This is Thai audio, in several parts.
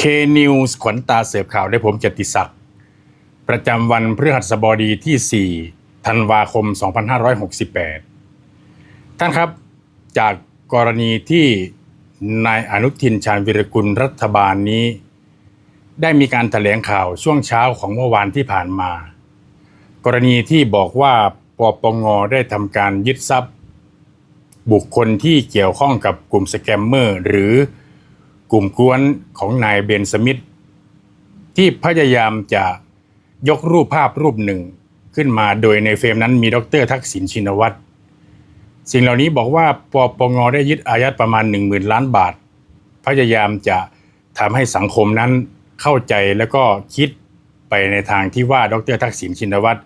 K News ขวัญตาเสิร์ฟข่าวได้ผมเจติศักดิ์ประจำวันพฤหัสบดีที่ 4 ธันวาคม 2568 ท่านครับจากกรณีที่นายอนุทินชาญวิรกุลรัฐบาลนี้ ได้มีการแถลงข่าวช่วงเช้าของเมื่อวานที่ผ่านมา กรณีที่บอกว่าปปงได้ทำการยึดทรัพย์ บุคคลที่เกี่ยวข้องกับกลุ่มสแกมเมอร์ หรือ กลุ่มกวนของนายเบนสมิธที่พยายามจะยกรูปภาพรูปหนึ่งขึ้นมาโดยในเฟรมนั้นมีดรทักษิณชินวัตรสิ่งเหล่านี้บอกว่าปปงได้ยึดอายัดประมาณ 1 0,000 ล้านบาท พยายามจะทำให้สังคมนั้นเข้าใจแล้วก็คิดไปในทางที่ว่าดรทักษิณชินวัตร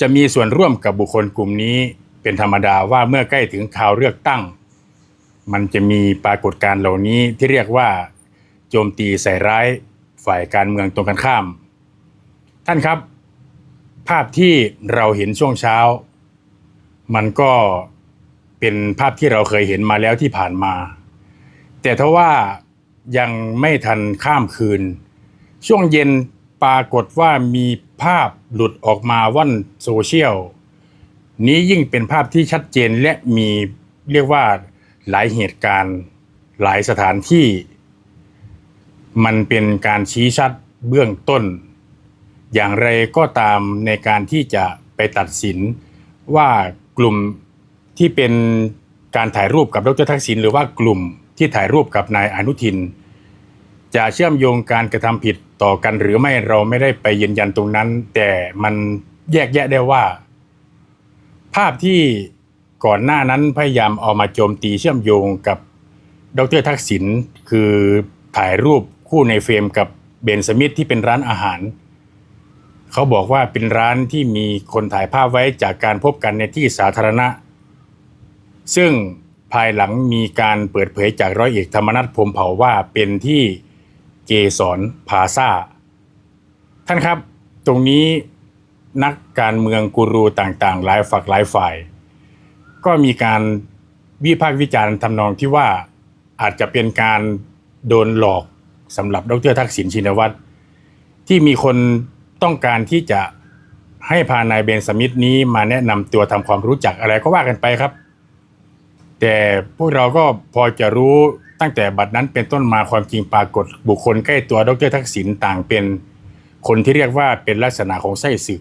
จะมีส่วนร่วมกับบุคคลกลุ่มนี้เป็นธรรมดาว่าเมื่อใกล้ถึงข่าวเลือกตั้ง มันจะมีปรากฏการณ์เหล่านี้ที่เรียกว่า โจมตีใส่ร้ายฝ่ายการเมืองตรงกันข้าม ท่านครับ ภาพที่เราเห็นช่วงเช้า มันก็เป็นภาพที่เราเคยเห็นมาแล้วที่ผ่านมา แต่ถ้าว่ายังไม่ทันข้ามคืน ช่วงเย็นปรากฏว่ามีภาพหลุดออกมาว่อนโซเชียลนี้ยิ่งเป็นภาพที่ชัดเจนและมีเรียกว่า หลายเหตุการณ์หลายสถานที่ มันเป็นการชี้ชัดเบื้องต้น อย่างไรก็ตามในการที่จะไปตัดสินว่ากลุ่มที่เป็นการถ่ายรูปกับดรทักษิณหรือว่ากลุ่มที่ถ่ายรูปกับนายอนุทิน จะเชื่อมโยงการกระทำผิดต่อกันหรือไม่เราไม่ได้ไปยืนยันตรงนั้น แต่มันแยกแยะได้ว่า ภาพที่ ก่อนหน้านั้นพยายามเอามาโจมตีเชื่อมโยงกับดรทักษิณคือถ่ายรูปคู่ในเฟรมกับเบนสมิธที่เป็นร้านอาหาร เขาบอกว่าเป็นร้านที่มีคนถ่ายภาพไว้จากการพบกันในที่สาธารณะ ซึ่งภายหลังมีการเปิดเผยจากร้อยเอกธรรมนัฐพรมเผ่าว่าเป็นที่เกสรพาซาท่านครับ ตรงนี้นักการเมืองกูรูต่างๆ หลายฝักหลายฝ่าย ก็มีการวิพากษ์วิจารณ์ทำนองที่ว่าอาจจะเป็นการโดนหลอกสำหรับดรทักษิณชินวัตรที่มีคนต้องการที่จะให้พานายเบนสมิธนี้มาแนะนำตัวทำความรู้จักอะไรก็ว่ากันไปครับ แต่พวกเราก็พอจะรู้ตั้งแต่บัดนั้นเป็นต้นมาความจริงปรากฏ บุคคลใกล้ตัวดรทักษิณต่างเป็นคนที่เรียกว่าเป็นลักษณะของไส้ศึก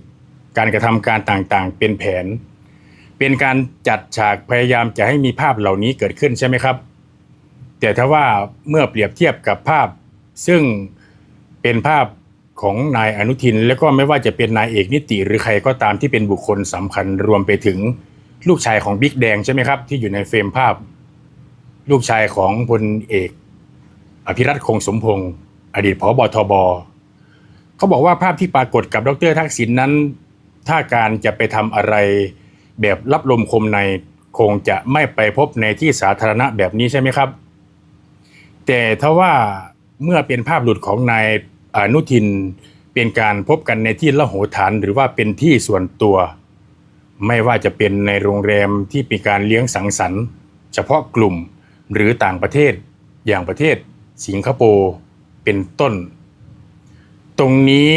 การกระทำการต่างๆ เป็นแผน เป็นการจัดฉากพยายามจะให้มีภาพเหล่านี้เกิดขึ้นใช่ไหมครับ แต่ถ้าว่าเมื่อเปรียบเทียบกับภาพ ซึ่งเป็นภาพของนายอนุทิน แล้วก็ไม่ว่าจะเป็นนายเอกนิติหรือใครก็ตามที่เป็นบุคคลสำคัญรวมไปถึงลูกชายของบิ๊กแดงใช่ไหมครับ ที่อยู่ในเฟรมภาพ ลูกชายของพลเอก อภิรัตคงสมพงศ์อดีตผบทบเขาบอกว่าภาพที่ปรากฏกับดรทักษิณนนั้น ถ้าการจะไปทำอะไร แบบรับลมคมในคงจะไม่ไปพบในที่สาธารณะแบบนี้ใช่ไหมครับ แต่ถ้าว่าเมื่อเป็นภาพหลุดของนายอนุทินเป็นการพบกันในที่ละโหฐานหรือว่าเป็นที่ส่วนตัว ไม่ว่าจะเป็นในโรงแรมที่มีการเลี้ยงสังสรรค์ เฉพาะกลุ่มหรือต่างประเทศอย่างประเทศ สิงคโปร์เป็นต้น ตรงนี้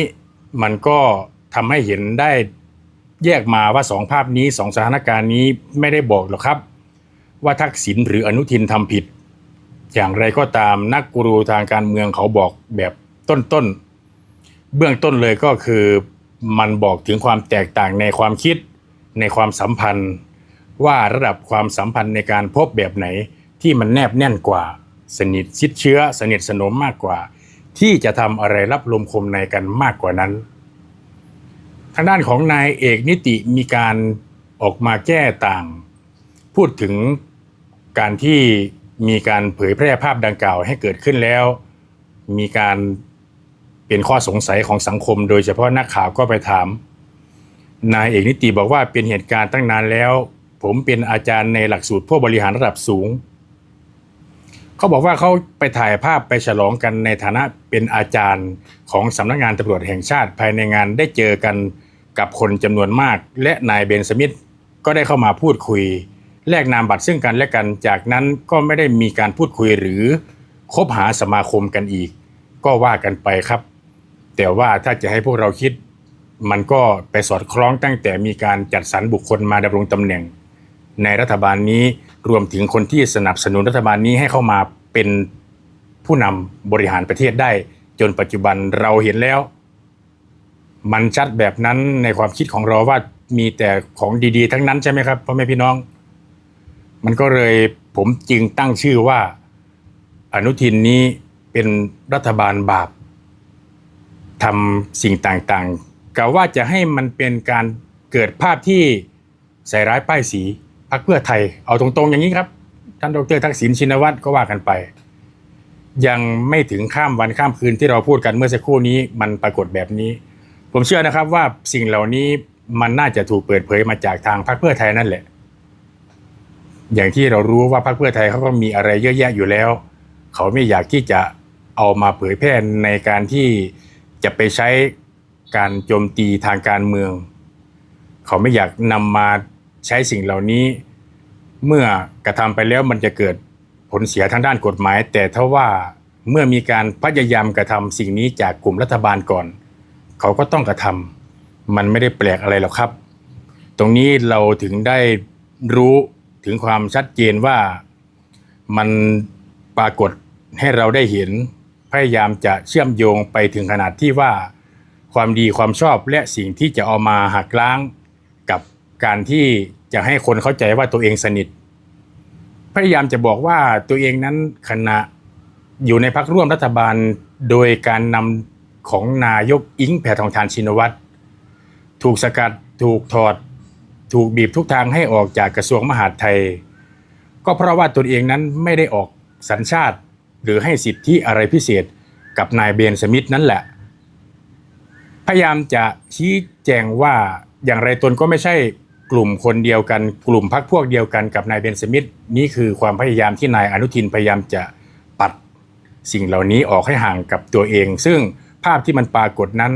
มันก็ทำให้เห็นได้ แยกมาว่าสองภาพนี้สองสถานการณ์นี้ไม่ได้บอกหรอกครับ ว่าทักษิณหรืออนุทินทำผิด อย่างไรก็ตามนักกูรูทางการเมืองเขาบอกแบบต้นๆเบื้องต้นเลยก็คือมันบอกถึงความแตกต่างในความคิดในความสัมพันธ์ ว่าระดับความสัมพันธ์ในการพบแบบไหนที่มันแนบแน่นกว่า สนิทชิดเชื้อ สนิทสนมมากกว่า ที่จะทำอะไรรับลมคมในกันมากกว่านั้น ทางด้านของนายเอกนิติมีการออกมาแก้ต่าง พูดถึงการที่มีการเผยแพร่ภาพดังกล่าวให้เกิดขึ้นแล้ว มีการเป็นข้อสงสัยของสังคม โดยเฉพาะนักข่าวก็ไปถาม นายเอกนิติบอกว่าเป็นเหตุการณ์ตั้งนานแล้ว ผมเป็นอาจารย์ในหลักสูตรผู้บริหารระดับสูง เขาบอกว่าเขาไปถ่ายภาพไปฉลองกันในฐานะเป็นอาจารย์ของสำนักงานตำรวจแห่งชาติภายในงานได้เจอกัน กับคนจำนวนมาก และนายเบนสมิธก็ได้เข้ามาพูดคุย แลกนามบัตรซึ่งกันและกัน จากนั้นก็ไม่ได้มีการพูดคุยหรือคบหาสมาคมกันอีก ก็ว่ากันไปครับ แต่ว่าถ้าจะให้พวกเราคิด มันก็ไปสอดคล้องตั้งแต่มีการจัดสรรบุคคลมาดำรงตำแหน่ง ในรัฐบาลนี้รวมถึงคนที่สนับสนุนรัฐบาลนี้ให้เข้ามาเป็นผู้นำบริหารประเทศได้ จนปัจจุบันเราเห็นแล้ว มันชัดแบบนั้นในความคิดของเราว่ามีแต่ของดีๆ ทั้งนั้นใช่ไหมครับพ่อแม่พี่น้อง มันก็เลยผมจึงตั้งชื่อว่า อนุทินนี้เป็นรัฐบาลบาปทำสิ่งต่างๆกะว่าจะให้มันเป็นการเกิดภาพที่ใส่ร้ายป้ายสีพรรคเพื่อไทย เอาตรงๆ อย่างนี้ครับ ท่านดรทักษิณชินวัตรก็ว่ากันไป ยังไม่ถึงข้ามวันข้ามคืนที่เราพูดกันเมื่อสักครู่นี้มันปรากฏแบบนี้ ผมเชื่อนะครับว่าสิ่งเหล่านี้มันน่าจะถูกเปิดเผยมาจากทางพรรคเพื่อไทยนั่นแหละ อย่างที่เรารู้ว่าพรรคเพื่อไทยเขาก็มีอะไรเยอะแยะอยู่แล้ว เขาไม่อยากที่จะเอามาเผยแพร่ในการที่จะไปใช้การโจมตีทางการเมือง เขาไม่อยากนำมาใช้สิ่งเหล่านี้ เมื่อกระทำไปแล้วมันจะเกิดผลเสียทางด้านกฎหมาย แต่ถ้าว่าเมื่อมีการพยายามกระทำสิ่งนี้จากกลุ่มรัฐบาลก่อน เขาก็ต้องกระทำมันไม่ได้แปลกอะไรหรอกครับ ตรงนี้เราถึงได้รู้ถึงความชัดเจนว่ามันปรากฏให้เราได้เห็นพยายามจะเชื่อมโยงไปถึงขนาดที่ว่า ความดีความชอบและสิ่งที่จะเอามาหักล้างกับการที่จะให้คนเข้าใจว่าตัวเองสนิท พยายามจะบอกว่าตัวเองนั้นขณะอยู่ในพักร่วมรัฐบาลโดยการนำ ของนายกอิงแพทองทานชินวัตรถูกสกัดถูกถอด ถูกบีบทุกทางให้ออกจากกระทรวงมหาดไทย ก็เพราะว่าตนเองนั้นไม่ได้ออกสัญชาติ หรือให้สิทธิอะไรพิเศษกับนายเบนสมิธนั่นแหละ พยายามจะชี้แจงว่าอย่างไรตนก็ไม่ใช่กลุ่มคนเดียวกัน กลุ่มพักพวกเดียวกันกับนายเบนสมิธนี่คือความพยายามที่นายอนุทินพยายามจะปัดสิ่งเหล่านี้ออกให้ห่างกับตัวเอง ซึ่ง ภาพที่มันปรากฏนั้น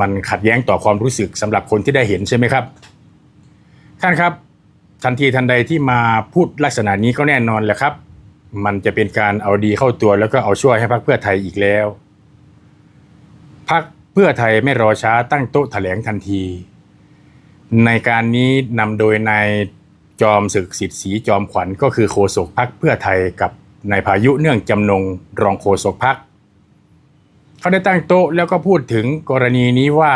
มันขัดแย้งต่อความรู้สึกสำหรับคนที่ได้เห็นใช่ไหมครับ ท่านครับ ทันทีทันใดที่มาพูดลักษณะนี้ก็แน่นอนแหละครับ มันจะเป็นการเอาดีเข้าตัวแล้วก็เอาช่วยให้พรรคเพื่อไทยอีกแล้วพรรคเพื่อไทยไม่รอช้าตั้งโต๊ะแถลงทันที ในการนี้นำโดยนายจอมศึกสิทธิ์ศรีจอมขวัญก็คือโฆษกพรรคเพื่อไทยกับนายพายุเนื่องจำนงรองโฆษกพรรค เขาได้ตั้งโต๊ะแล้วก็พูดถึงกรณีนี้ว่า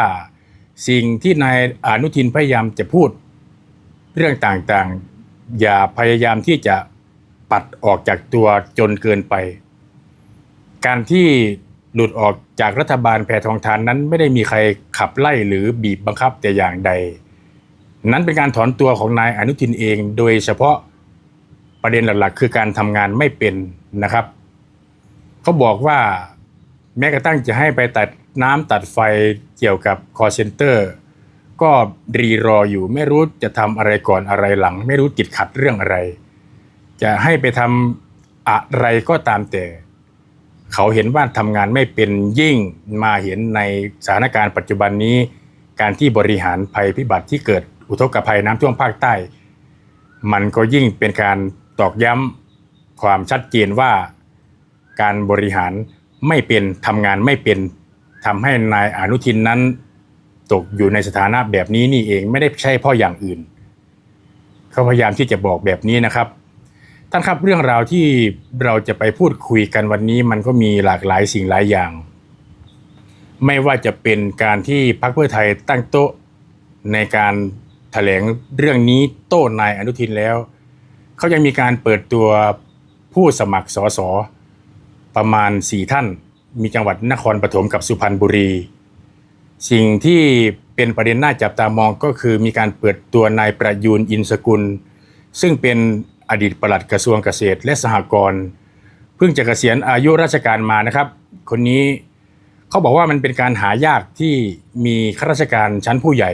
สิ่งที่นายอนุทินพยายามจะพูดเรื่องต่างๆ อย่าพยายามที่จะปัดออกจากตัวจนเกินไป การที่หลุดออกจากรัฐบาลแพทองทานนั้นไม่ได้มีใครขับไล่หรือบีบบังคับแต่อย่างใด นั้นเป็นการถอนตัวของนายอนุทินเอง โดยเฉพาะประเด็นหลักๆ คือการทำงานไม่เป็นนะครับ เขาบอกว่า แม้กระทั่งจะให้ไปตัดน้ำตัดไฟเกี่ยวกับ call center ก็รีรออยู่ไม่รู้จะทำอะไรก่อนอะไรหลัง ไม่รู้ติดขัดเรื่องอะไร จะให้ไปทำอะไรก็ตามแต่ เขาเห็นว่าทำงานไม่เป็นยิ่งมาเห็นในสถานการณ์ปัจจุบันนี้ การที่บริหารภัยพิบัติที่เกิดอุทกภัยน้ำท่วมภาคใต้ มันก็ยิ่งเป็นการตอกย้ำความชัดเจนว่าการบริหาร ไม่เป็นทำงานไม่เป็นทำให้นายอนุทินนั้น ตกอยู่ในสถานะแบบนี้นี่เองไม่ได้ใช่เพ่ออย่างอื่น เขาพยายามที่จะบอกแบบนี้นะครับ ท่านครับเรื่องราวที่เราจะไปพูดคุยกันวันนี้มันก็มีหลากหลายสิ่งหลายอย่าง ไม่ว่าจะเป็นการที่พรรคเพื่อไทยตั้งโต๊ะในการแถลงเรื่องนี้โต้นายอนุทินแล้ว เขายังมีการเปิดตัวผู้สมัครสส ประมาณสี่ท่าน มีจังหวัดนครปฐมกับสุพรรณบุรี สิ่งที่เป็นประเด็นน่าจับตามองก็คือมีการเปิดตัวนายประยูนอินสกุล ซึ่งเป็นอดีตปลัดกระทรวงเกษตรและสหกรณ์เพิ่งจะเกษียณอายุราชการมานะครับ คนนี้เขาบอกว่ามันเป็นการหายากที่มีข้าราชการชั้นผู้ใหญ่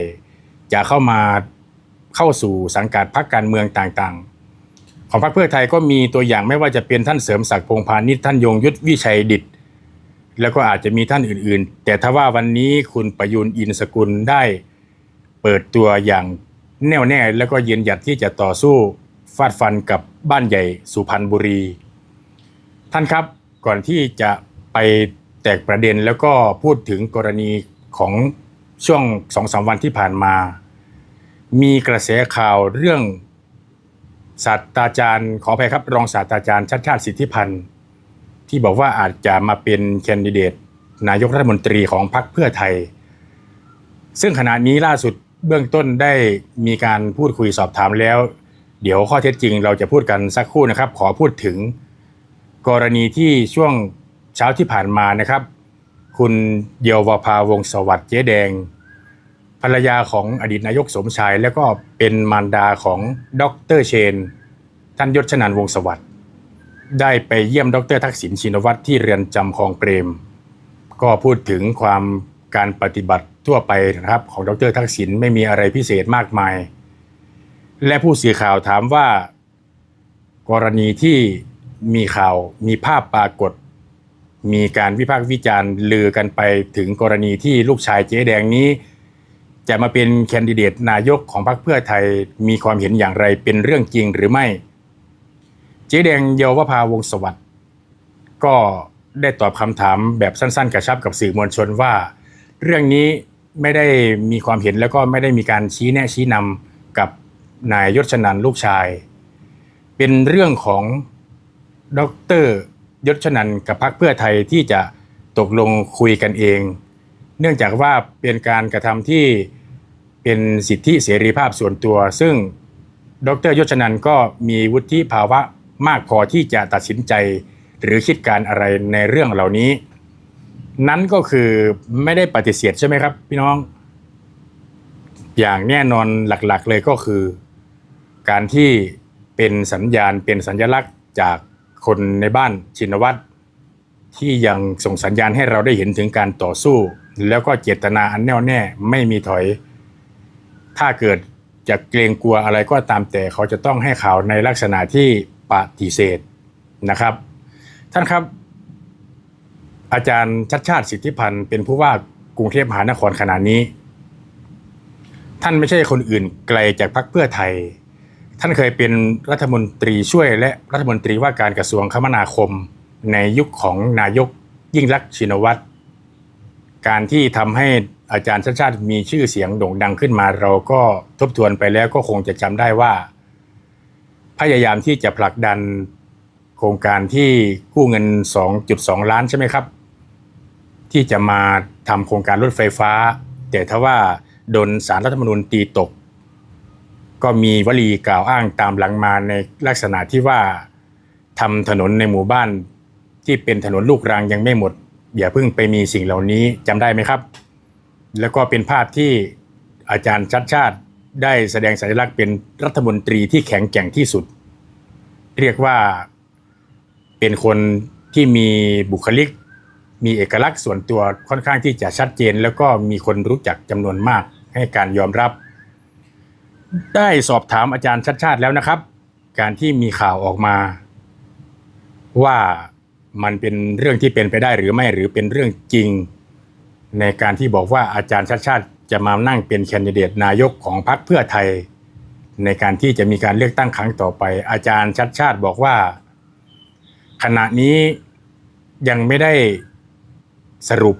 จะเข้ามาเข้าสู่สังกัดพรรคการเมืองต่าง ของพรรคเพื่อไทยก็มีตัวอย่างไม่ว่าจะเป็นท่านเสริมศักดิ์พงพาณิชย์ท่านยงยุทธวิชัยดิตแล้วก็อาจจะมีท่านอื่นๆ แต่ถ้าว่าวันนี้คุณประยุนอินสกุลได้เปิดตัวอย่างแน่วแน่แล้วก็ยืนหยัดที่จะต่อสู้ฟาดฟันกับบ้านใหญ่สุพรรณบุรี ท่านครับก่อนที่จะไปแตกประเด็นแล้วก็พูดถึงกรณีของช่วงสองสามวันที่ผ่านมา มีกระแสข่าวเรื่อง ศาสตราจารย์ ขออภัยครับ รองศาสตราจารย์ชัดชาติสิทธิพันธ์ที่บอกว่าอาจจะมาเป็นแคนดิเดต นายกรัฐมนตรีของพรรคเพื่อไทย ซึ่งขณะนี้ล่าสุดเบื้องต้นได้มีการพูดคุยสอบถามแล้ว เดี๋ยวข้อเท็จจริงเราจะพูดกันสักครู่นะครับ ขอพูดถึง กรณีที่ช่วงเช้าที่ผ่านมานะครับ คุณเดียววภาวงศ์สวัสดิ์เจ๊แดง ภรรยาของอดีตนายกสมชาย แล้วก็เป็นมารดาของดรเชน ท่านยศชนันวงสวัสดิ์ได้ไปเยี่ยมดรทักษิณชินวัตรที่เรือนจำคลองเปรม ก็พูดถึงความการปฏิบัติทั่วไปนะครับของดรทักษิณไม่มีอะไรพิเศษมากมาย และผู้สื่อข่าวถามว่า กรณีที่มีข่าวมีภาพปรากฏ มีการวิพากษ์วิจารณ์ลือกันไปถึงกรณีที่ลูกชายเจ๊แดงนี้ จะมาเป็นแคนดิเดตนายกของพรรคเพื่อไทยมีความเห็นอย่างไรเป็นเรื่องจริงหรือไม่ เจ๊แดงเยาวภาวงศ์สวัสดิ์ก็ได้ตอบคำถามแบบสั้นๆ กระชับกับสื่อมวลชนว่า เรื่องนี้ไม่ได้มีความเห็นแล้วก็ไม่ได้มีการชี้แนะชี้นำกับนายยศชนันลูกชาย เป็นเรื่องของดรยศชนันกับพรรคเพื่อไทยที่จะตกลงคุยกันเอง เนื่องจากว่าเป็นการกระทำที่ เป็นสิทธิเสรีภาพส่วนตัว ซึ่งดรยศชนันก็มีวุฒิภาวะมากพอที่จะตัดสินใจหรือคิดการอะไรในเรื่องเหล่านี้ นั้นก็คือไม่ได้ปฏิเสธใช่ไหมครับ พี่น้อง อย่างแน่นอนหลักๆเลยก็คือ การที่เป็นสัญญาณเป็นสัญลักษณ์จากคนในบ้านชินวัตรที่ยังส่งสัญญาณให้เราได้เห็นถึงการต่อสู้ แล้วก็เจตนาอันแน่วแน่ไม่มีถอย ถ้าเกิดจะเกรงกลัวอะไรก็ตามแต่เขาจะต้องให้ข่าวในลักษณะที่ปฏิเสธนะครับ ท่านครับ อาจารย์ชัดชาติสิทธิพันธ์เป็นผู้ว่ากรุงเทพมหานครขณะนี้ ท่านไม่ใช่คนอื่นไกลจากพรรคเพื่อไทย ท่านเคยเป็นรัฐมนตรีช่วยและรัฐมนตรีว่าการกระทรวงคมนาคม ในยุคของนายกยิ่งรักษณ์ชินวัตรการที่ทำให้ อาจารย์ชาติชาติมีชื่อเสียงโด่งดังขึ้นมา เราก็ทบทวนไปแล้วก็คงจะจำได้ว่า พยายามที่จะผลักดันโครงการที่กู้เงิน 2.2 ล้านใช่ไหมครับ ที่จะมาทำโครงการรถไฟฟ้า แต่ถ้าว่าโดนสารรัฐธรรมนูญตีตก ก็มีวลีกล่าวอ้างตามหลังมาในลักษณะที่ว่าทำถนนในหมู่บ้านที่เป็นถนนลูกรังยังไม่หมด อย่าเพิ่งไปมีสิ่งเหล่านี้จำได้ไหมครับ แล้วก็เป็นภาพที่อาจารย์ชัดชาติได้แสดงสัญลักษณ์เป็นรัฐมนตรีที่แข็งแกร่งที่สุด เรียกว่าเป็นคนที่มีบุคลิก มีเอกลักษณ์ส่วนตัวค่อนข้างที่จะชัดเจน แล้วก็มีคนรู้จักจำนวนมากให้การยอมรับ ได้สอบถามอาจารย์ชัดชาติแล้วนะครับ การที่มีข่าวออกมา ว่ามันเป็นเรื่องที่เป็นไปได้หรือไม่หรือเป็นเรื่องจริง ในการที่บอกว่าอาจารย์ชัดชาติจะมานั่งเป็นแคนดิเดตนายกของพรรคเพื่อไทย ในการที่จะมีการเลือกตั้งครั้งต่อไป อาจารย์ชัดชาติบอกว่า ขณะนี้ยังไม่ได้สรุป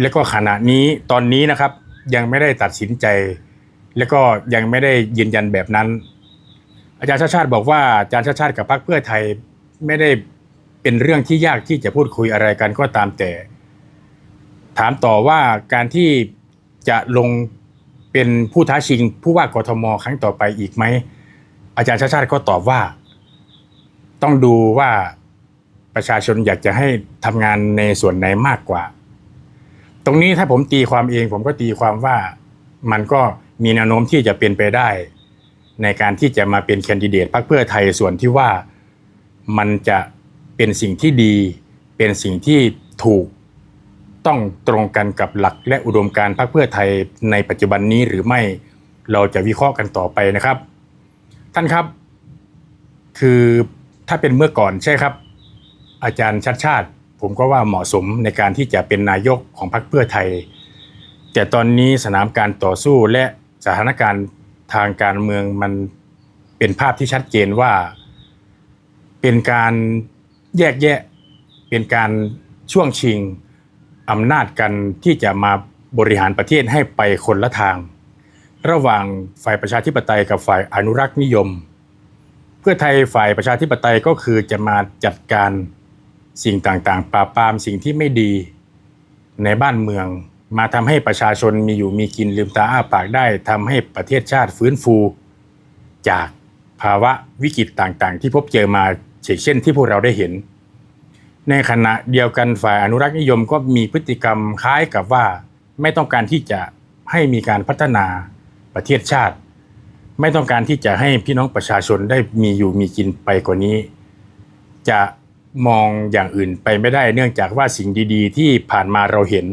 และก็ขณะนี้ตอนนี้นะครับ ยังไม่ได้ตัดสินใจ และก็ยังไม่ได้ยืนยันแบบนั้น อาจารย์ชาติชาติบอกว่าอาจารย์ชาติชาติกับพรรคเพื่อไทยไม่ได้เป็นเรื่องที่ยากที่จะพูดคุยอะไรกันก็ตามแต่ ถามต่อว่าการที่จะลงเป็นผู้ท้าชิงผู้ว่ากทมครั้งต่อไปอีกไหม อาจารย์ชาชาติก็ตอบว่า ต้องดูว่าประชาชนอยากจะให้ทำงานในส่วนไหนมากกว่า ตรงนี้ถ้าผมตีความเองผมก็ตีความว่ามันก็มีแนวโน้มที่จะเป็นไปได้ ในการที่จะมาเป็นแคนดิเดตพรรคเพื่อไทยส่วนที่ว่ามันจะเป็นสิ่งที่ดี เป็นสิ่งที่ถูก ต้องตรงกันกับหลักและอุดมการพรรคเพื่อไทยในปัจจุบันนี้หรือไม่เราจะวิเคราะห์กันต่อไปนะครับ ท่านครับ คือถ้าเป็นเมื่อก่อนใช่ครับ อาจารย์ชัดชาติ ผมก็ว่าเหมาะสมในการที่จะเป็นนายกของพรรคเพื่อไทย แต่ตอนนี้สนามการต่อสู้และสถานการณ์ทางการเมืองมันเป็นภาพที่ชัดเจนว่า เป็นการแยกแยะเป็นการช่วงชิง อำนาจกันที่จะมาบริหารประเทศให้ไปคนละทาง ระหว่างฝ่ายประชาธิปไตยกับฝ่ายอนุรักษ์นิยม เพื่อไทยฝ่ายประชาธิปไตยก็คือจะมาจัดการสิ่งต่างๆ ปราบปรามสิ่งที่ไม่ดีในบ้านเมือง มาทำให้ประชาชนมีอยู่มีกินลืมตาอ้าปากได้ทำให้ประเทศชาติฟื้นฟู จากภาวะวิกฤตต่างๆ ที่พบเจอมาเช่นที่พวกเราได้เห็น ในขณะเดียวกันฝ่ายอนุรักษ์นิยมก็มีพฤติกรรมคล้ายกับว่า ไม่ต้องการที่จะให้มีการพัฒนาประเทศชาติ ไม่ต้องการที่จะให้พี่น้องประชาชนได้มีอยู่มีกินไปกว่านี้ จะมองอย่างอื่นไปไม่ได้เนื่องจากว่าสิ่งดี ๆ ที่ผ่านมาเราเห็น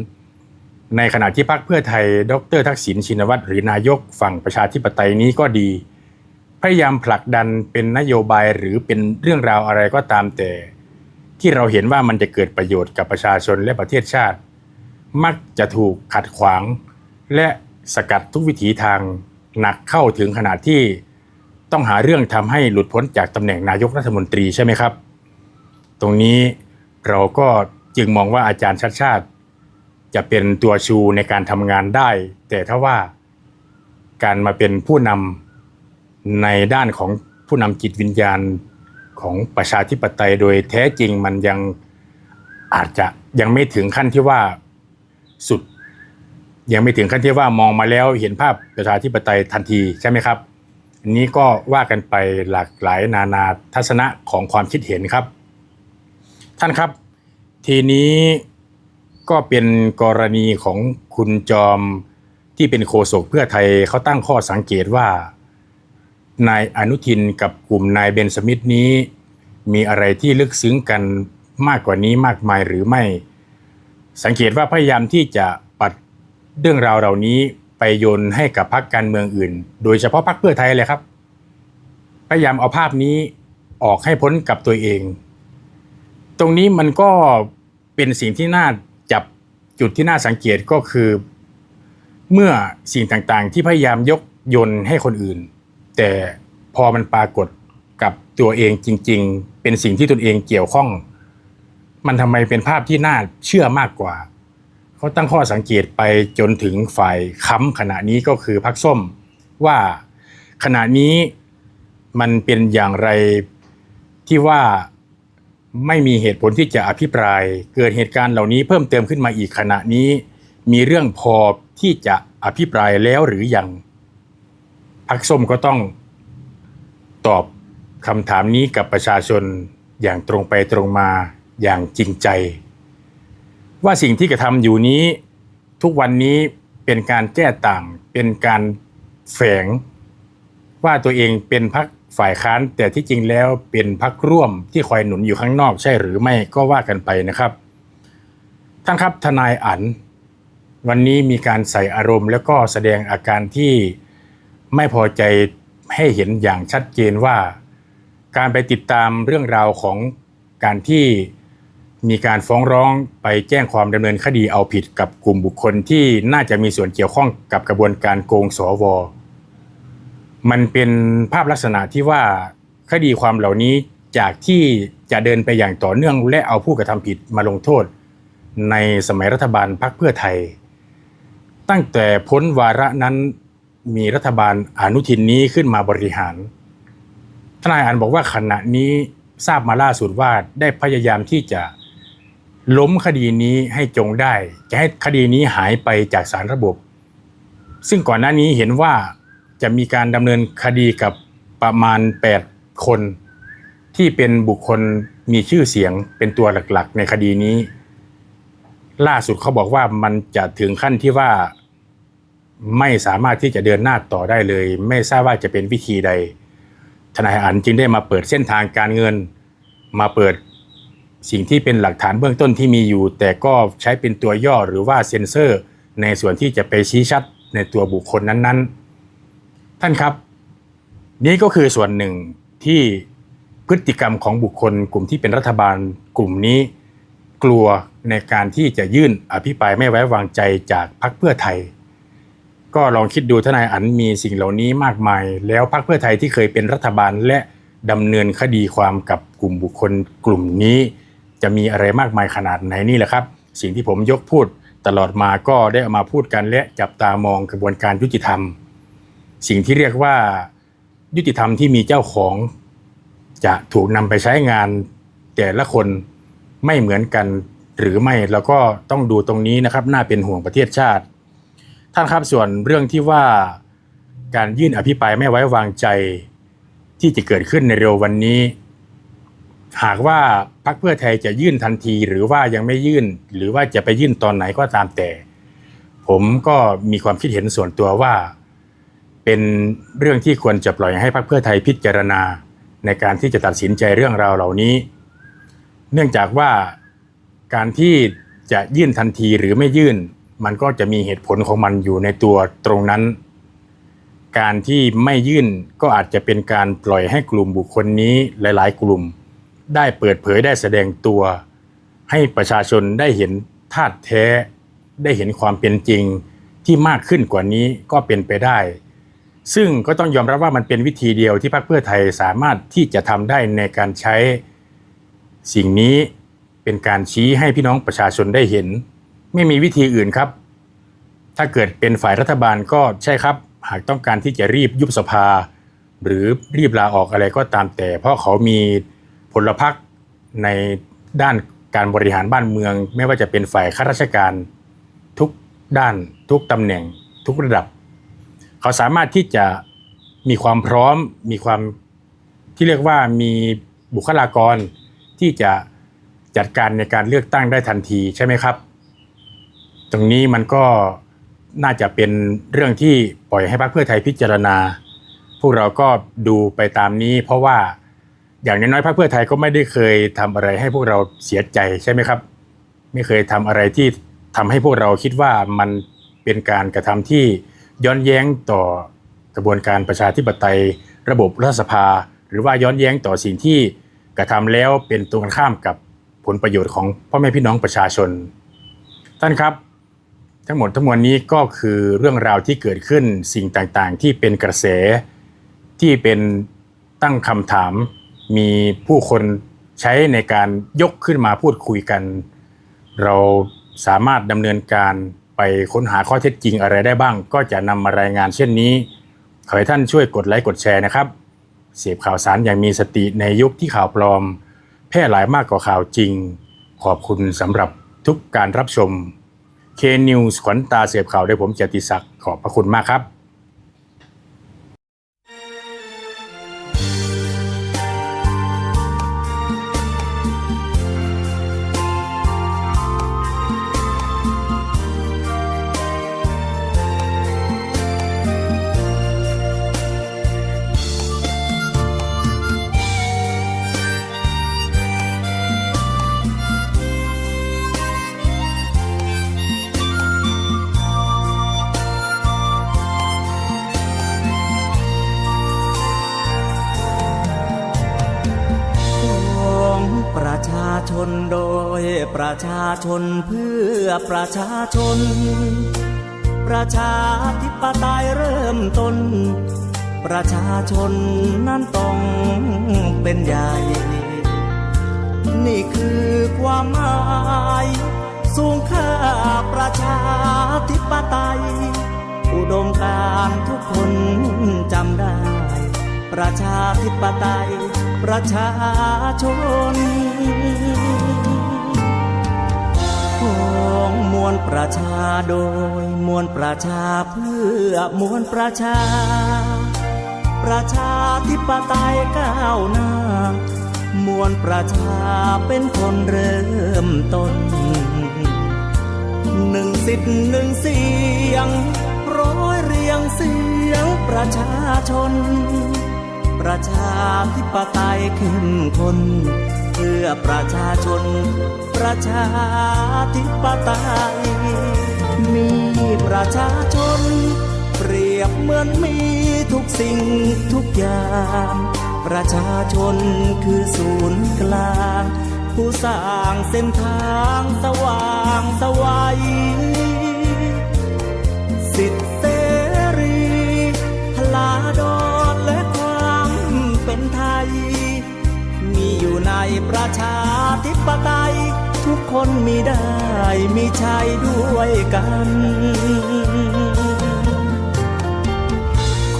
ในขณะที่พรรคเพื่อไทย ดร ทักษิณชินวัตรหรือนายกฝั่งประชาธิปไตยนี้ก็ดี พยายามผลักดันเป็นนโยบายหรือเป็นเรื่องราวอะไรก็ตามแต่ ที่เราเห็นว่ามันจะเกิดประโยชน์กับประชาชนและประเทศชาติ มักจะถูกขัดขวาง และสกัดทุกวิถีทางหนักเข้าถึงขนาดที่ต้องหาเรื่องทำให้หลุดพ้นจากตำแหน่งนายกรัฐมนตรีใช่ไหมครับ ตรงนี้เราก็จึงมองว่าอาจารย์ชัดชาติ จะเป็นตัวชูในการทำงานได้ แต่ถ้าว่าการมาเป็นผู้นำในด้านของผู้นำจิตวิญญาณ ของประชาธิปไตยโดยแท้จริงมันยังอาจจะยังไม่ถึงขั้นที่ว่าสุด ยังไม่ถึงขั้นที่ว่ามองมาแล้วเห็นภาพประชาธิปไตยทันทีใช่ไหมครับอันนี้ก็ว่ากันไปหลากหลายนานาทัศนะของความคิดเห็นครับ ท่านครับ ทีนี้ก็เป็นกรณีของคุณจอมที่เป็นโฆษกเพื่อไทยเขาตั้งข้อสังเกตว่า นายอนุทินกับกลุ่มนายเบนสมิธนี้ มีอะไรที่ลึกซึ้งกันมากกว่านี้มากมายหรือไม่ สังเกตว่าพยายามที่จะปัดเรื่องราวเหล่านี้ไปโยนให้กับพรรคการเมืองอื่น โดยเฉพาะพรรคเพื่อไทยเลยครับ พยายามเอาภาพนี้ออกให้พ้นกับตัวเอง ตรงนี้มันก็เป็นสิ่งที่น่าจับจุดที่น่าสังเกตก็คือ เมื่อสิ่งต่างๆ ที่พยายามยกโยนให้คนอื่น แต่พอมันปรากฏกับตัวเองจริง ๆ เป็นสิ่งที่ตนเองเกี่ยวข้อง มันทำไมเป็นภาพที่น่าเชื่อมากกว่า เขาตั้งข้อสังเกตไปจนถึงฝ่ายค้ำขณะนี้ก็คือพักส้มว่าขณะนี้มันเป็นอย่างไรที่ว่าไม่มีเหตุผลที่จะอภิปราย เกิดเหตุการณ์เหล่านี้เพิ่มเติมขึ้นมาอีกขณะนี้ มีเรื่องพอที่จะอภิปรายแล้วหรือยัง พักส้มก็ต้องตอบคำถามนี้กับประชาชนอย่างตรงไปตรงมาอย่างจริงใจ ว่าสิ่งที่กระทำอยู่นี้ทุกวันนี้เป็นการแก้ต่างเป็นการแฝง ว่าตัวเองเป็นพักฝ่ายค้านแต่ที่จริงแล้วเป็นพักร่วมที่คอยหนุนอยู่ข้างนอกใช่หรือไม่ก็ว่ากันไปนะครับ ท่านครับทนายอัน วันนี้มีการใส่อารมณ์แล้วก็แสดงอาการที่ ไม่พอใจให้เห็นอย่างชัดเจนว่า การไปติดตามเรื่องราวของการที่มีการฟ้องร้องไปแจ้งความดำเนินคดีเอาผิดกับกลุ่มบุคคลที่น่าจะมีส่วนเกี่ยวข้องกับกระบวนการโกงสว มันเป็นภาพลักษณะที่ว่าคดีความเหล่านี้จากที่จะเดินไปอย่างต่อเนื่องและเอาผู้กระทำผิดมาลงโทษ ในสมัยรัฐบาลพรรคเพื่อไทย ตั้งแต่พ้นวาระนั้น มีรัฐบาลอนุทินนี้ขึ้นมาบริหาร ทนายอันบอกว่าขณะนี้ทราบมาล่าสุดว่าได้พยายามที่จะล้มคดีนี้ให้จงได้ จะให้คดีนี้หายไปจากสารระบบ ซึ่งก่อนหน้านี้เห็นว่าจะมีการดำเนินคดีกับประมาณ 8 คน ที่เป็นบุคคลมีชื่อเสียงเป็นตัวหลักๆ ในคดีนี้ ล่าสุดเขาบอกว่ามันจะถึงขั้นที่ว่า ไม่สามารถที่จะเดินหน้าต่อได้เลย ไม่ทราบว่าจะเป็นวิธีใด ทนายอันจึงได้มาเปิดเส้นทางการเงิน มาเปิดสิ่งที่เป็นหลักฐานเบื้องต้นที่มีอยู่ แต่ก็ใช้เป็นตัวย่อหรือว่าเซ็นเซอร์ ในส่วนที่จะไปชี้ชัดในตัวบุคคลนั้นๆ ท่านครับ นี่ก็คือส่วนหนึ่งที่พฤติกรรมของบุคคล กลุ่มที่เป็นรัฐบาลกลุ่มนี้ กลัวในการที่จะยื่นอภิปรายไม่ไว้วางใจจากพรรคเพื่อไทย ก็ลองคิดดูทนายอันมีสิ่งเหล่านี้มากมาย แล้วพรรคเพื่อไทยที่เคยเป็นรัฐบาลและดำเนินคดีความกับกลุ่มบุคคลกลุ่มนี้ จะมีอะไรมากมายขนาดไหนนี่แหละครับ สิ่งที่ผมยกพูดตลอดมาก็ได้เอามาพูดกันและจับตามองกระบวนการยุติธรรม สิ่งที่เรียกว่ายุติธรรมที่มีเจ้าของจะถูกนำไปใช้งานแต่ละคนไม่เหมือนกันหรือไม่แล้วก็ต้องดูตรงนี้นะครับ น่าเป็นห่วงประเทศชาติ ท่านครับส่วนเรื่องที่ว่าการยื่นอภิปรายไม่ไว้วางใจที่จะเกิดขึ้นในเร็ววันนี้ หากว่าพรรคเพื่อไทยจะยื่นทันทีหรือว่ายังไม่ยื่น หรือว่าจะไปยื่นตอนไหนก็ตามแต่ ผมก็มีความคิดเห็นส่วนตัวว่า เป็นเรื่องที่ควรจะปล่อยให้พรรคเพื่อไทยพิจารณา ในการที่จะตัดสินใจเรื่องราวเหล่านี้ เนื่องจากว่าการที่จะยื่นทันทีหรือไม่ยื่น มันก็จะมีเหตุผลของมันอยู่ในตัวตรงนั้น การที่ไม่ยื่นก็อาจจะเป็นการปล่อยให้กลุ่มบุคคลนี้หลาย ๆ กลุ่ม ได้เปิดเผยได้แสดงตัว ให้ประชาชนได้เห็นธาตุแท้ ได้เห็นความเป็นจริงที่มากขึ้นกว่านี้ก็เป็นไปได้ ซึ่งก็ต้องยอมรับว่ามันเป็นวิธีเดียวที่พรรคเพื่อไทยสามารถที่จะทำได้ในการใช้ สิ่งนี้เป็นการชี้ให้พี่น้องประชาชนได้เห็น ไม่มีวิธีอื่นครับ ถ้าเกิดเป็นฝ่ายรัฐบาลก็ใช่ครับ หากต้องการที่จะรีบยุบสภา หรือรีบลาออกอะไรก็ตามแต่ เพราะเขามีพลพรรคในด้านการบริหารบ้านเมือง ไม่ว่าจะเป็นฝ่ายข้าราชการทุกด้านทุกตำแหน่งทุกระดับ เขาสามารถที่จะมีความพร้อมมีความที่เรียกว่ามีบุคลากรที่จะจัดการในการเลือกตั้งได้ทันทีใช่ไหมครับ ตรงนี้มันก็น่าจะเป็นเรื่องที่ปล่อยให้พรรคเพื่อไทยพิจารณา พวกเราก็ดูไปตามนี้ เพราะว่าอย่างน้อยๆพรรคเพื่อไทยก็ไม่ได้เคยทำอะไรให้พวกเราเสียใจใช่ไหมครับ ไม่เคยทำอะไรที่ทำให้พวกเราคิดว่ามันเป็นการกระทำที่ย้อนแย้งต่อกระบวนการประชาธิปไตย ระบบรัฐสภา หรือว่าย้อนแย้งต่อสิ่งที่กระทำแล้วเป็นตรงกันข้ามกับผลประโยชน์ของพ่อแม่พี่น้องประชาชน ท่านครับ ทั้งหมดทั้งมวลนี้ก็คือเรื่องราวที่เกิดขึ้นสิ่งต่างๆ ที่เป็นกระแสที่เป็นตั้งคำถาม มีผู้คนใช้ในการยกขึ้นมาพูดคุยกัน เราสามารถดำเนินการไปค้นหาข้อเท็จจริงอะไรได้บ้าง ก็จะนำมารายงานเช่นนี้ ขอให้ท่านช่วยกดไลค์กดแชร์นะครับ เสพข่าวสารอย่างมีสติในยุคที่ข่าวปลอม แพร่หลายมากกว่าข่าวจริง ขอบคุณสำหรับทุกการรับชม K News ขวัญตาเสียบข่าวได้ผมเจติศักดิ์ขอบพระคุณมากครับ ชาชนเพื่อประชาชน ประชาธิปไตยเริ่มต้น ประชาชนนั้นต้องเป็นใหญ่ นี่คือความหมายสูงค่าประชาธิปไตย อุดมการทุกคนจำได้ ประชาธิปไตย ประชาชน ของมวลประชาโดย มวลประชาเพื่อมวลประชา ประชาธิปไตยก้าวหน้า มวลประชาเป็นคนเริ่มต้น หนึ่งสิทธิ์หนึ่งเสียง ร้อยเรียงเสียงประชาชน ประชาธิปไตยเข้มข้น พื่อประชาชน ประชาธิปไตย มีประชาชน เปรียบเหมือนมีทุกสิ่งทุกอย่าง ประชาชนคือศูนย์กลาง ผู้สร้างเส้นทางสว่างสวัยสิทธิเสรีพลาดอ เป็นไม่ไตยทุกคนมีได้มีใช้ด้วยกันข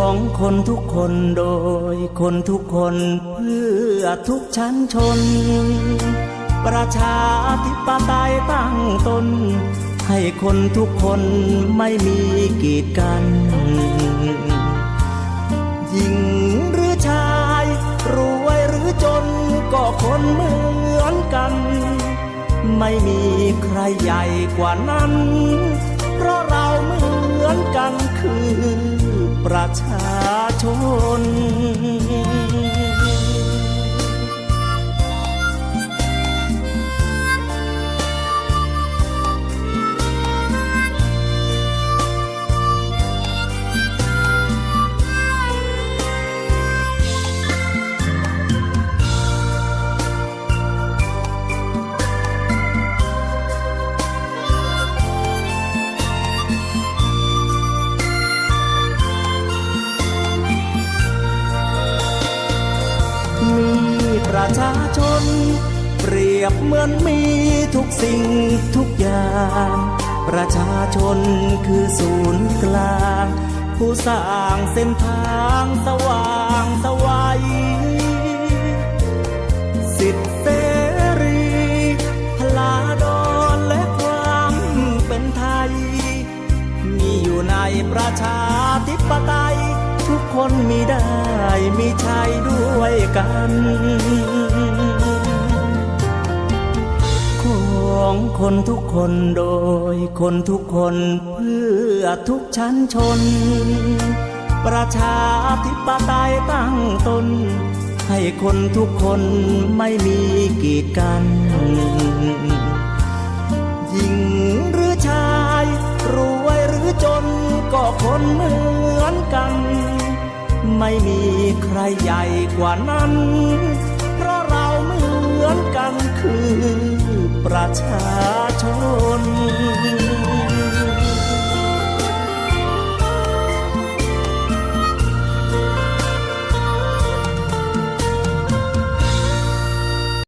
องคนทุกคนโดยคนทุกคนเพื่อทุกชั้นชน ประชาธิปไตยตั้งตน ให้คนทุกคนไม่มีกีดกันหญิงหรือชายรวยหรือจนก็คนเหมือนกัน ไม่มีใครใหญ่กว่านั้น เพราะเราเหมือนกันคือประชาชน กสิ่งทุกอย่าง ประชาชนคือศูนย์กลาง ผู้สร้างเส้นทางสว่างสวัยสิทธิเสรีพลาดอนและความเป็นไทย มีอยู่ในประชาธิปไตย ทุกคนมีได้มีใช้ด้วยกัน ของคนทุกคนโดยคนทุกคนเพื่อทุกชั้นชน ประชาธิปไตยตั้งตน ให้คนทุกคนไม่มีกีดกันหญิงหรือชายรวยหรือจนก็คนเหมือนกัน ไม่มีใครใหญ่กว่านั้น เพราะเราเหมือนกันคือ ประชาชน